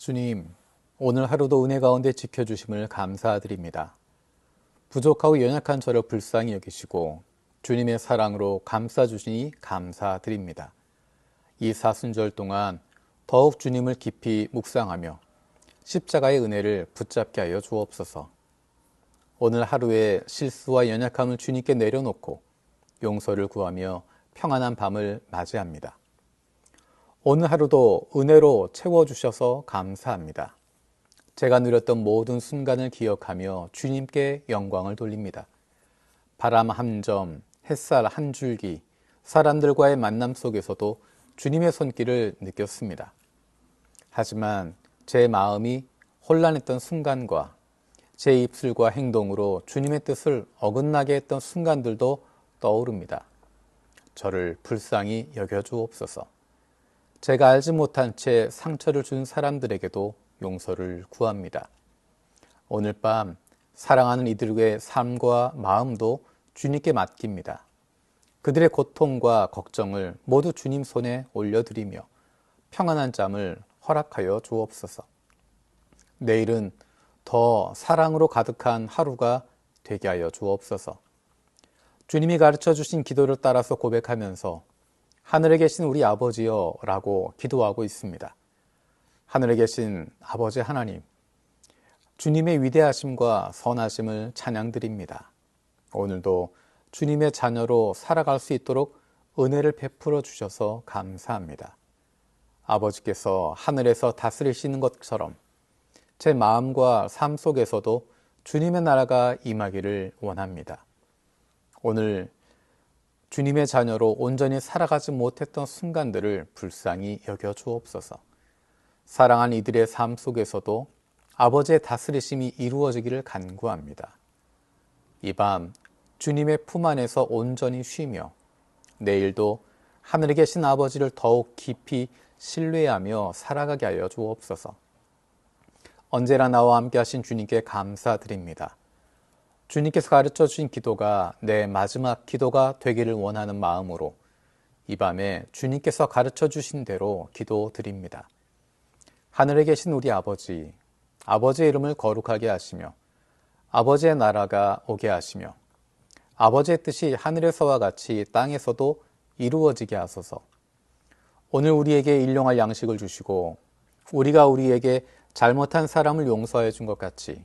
주님, 오늘 하루도 은혜 가운데 지켜주심을 감사드립니다. 부족하고 연약한 저를 불쌍히 여기시고 주님의 사랑으로 감싸주시니 감사드립니다. 이 사순절 동안 더욱 주님을 깊이 묵상하며 십자가의 은혜를 붙잡게 하여 주옵소서. 오늘 하루의 실수와 연약함을 주님께 내려놓고 용서를 구하며 평안한 밤을 맞이합니다. 오늘 하루도 은혜로 채워주셔서 감사합니다. 제가 누렸던 모든 순간을 기억하며 주님께 영광을 돌립니다. 바람 한 점, 햇살 한 줄기, 사람들과의 만남 속에서도 주님의 손길을 느꼈습니다. 하지만 제 마음이 혼란했던 순간과 제 입술과 행동으로 주님의 뜻을 어긋나게 했던 순간들도 떠오릅니다. 저를 불쌍히 여겨주옵소서. 제가 알지 못한 채 상처를 준 사람들에게도 용서를 구합니다. 오늘 밤 사랑하는 이들의 삶과 마음도 주님께 맡깁니다. 그들의 고통과 걱정을 모두 주님 손에 올려드리며 평안한 잠을 허락하여 주옵소서. 내일은 더 사랑으로 가득한 하루가 되게 하여 주옵소서. 주님이 가르쳐 주신 기도를 따라서 고백하면서 하늘에 계신 우리 아버지여 라고 기도하고 있습니다. 하늘에 계신 아버지 하나님, 주님의 위대하심과 선하심을 찬양드립니다. 오늘도 주님의 자녀로 살아갈 수 있도록 은혜를 베풀어 주셔서 감사합니다. 아버지께서 하늘에서 다스리시는 것처럼 제 마음과 삶 속에서도 주님의 나라가 임하기를 원합니다. 오늘 주님의 자녀로 온전히 살아가지 못했던 순간들을 불쌍히 여겨 주옵소서. 사랑한 이들의 삶 속에서도 아버지의 다스리심이 이루어지기를 간구합니다. 이 밤 주님의 품 안에서 온전히 쉬며 내일도 하늘에 계신 아버지를 더욱 깊이 신뢰하며 살아가게 하여 주옵소서. 언제나 나와 함께 하신 주님께 감사드립니다. 주님께서 가르쳐 주신 기도가 내 마지막 기도가 되기를 원하는 마음으로 이 밤에 주님께서 가르쳐 주신 대로 기도 드립니다. 하늘에 계신 우리 아버지, 아버지의 이름을 거룩하게 하시며 아버지의 나라가 오게 하시며 아버지의 뜻이 하늘에서와 같이 땅에서도 이루어지게 하소서. 오늘 우리에게 일용할 양식을 주시고 우리가 우리에게 잘못한 사람을 용서해 준 것 같이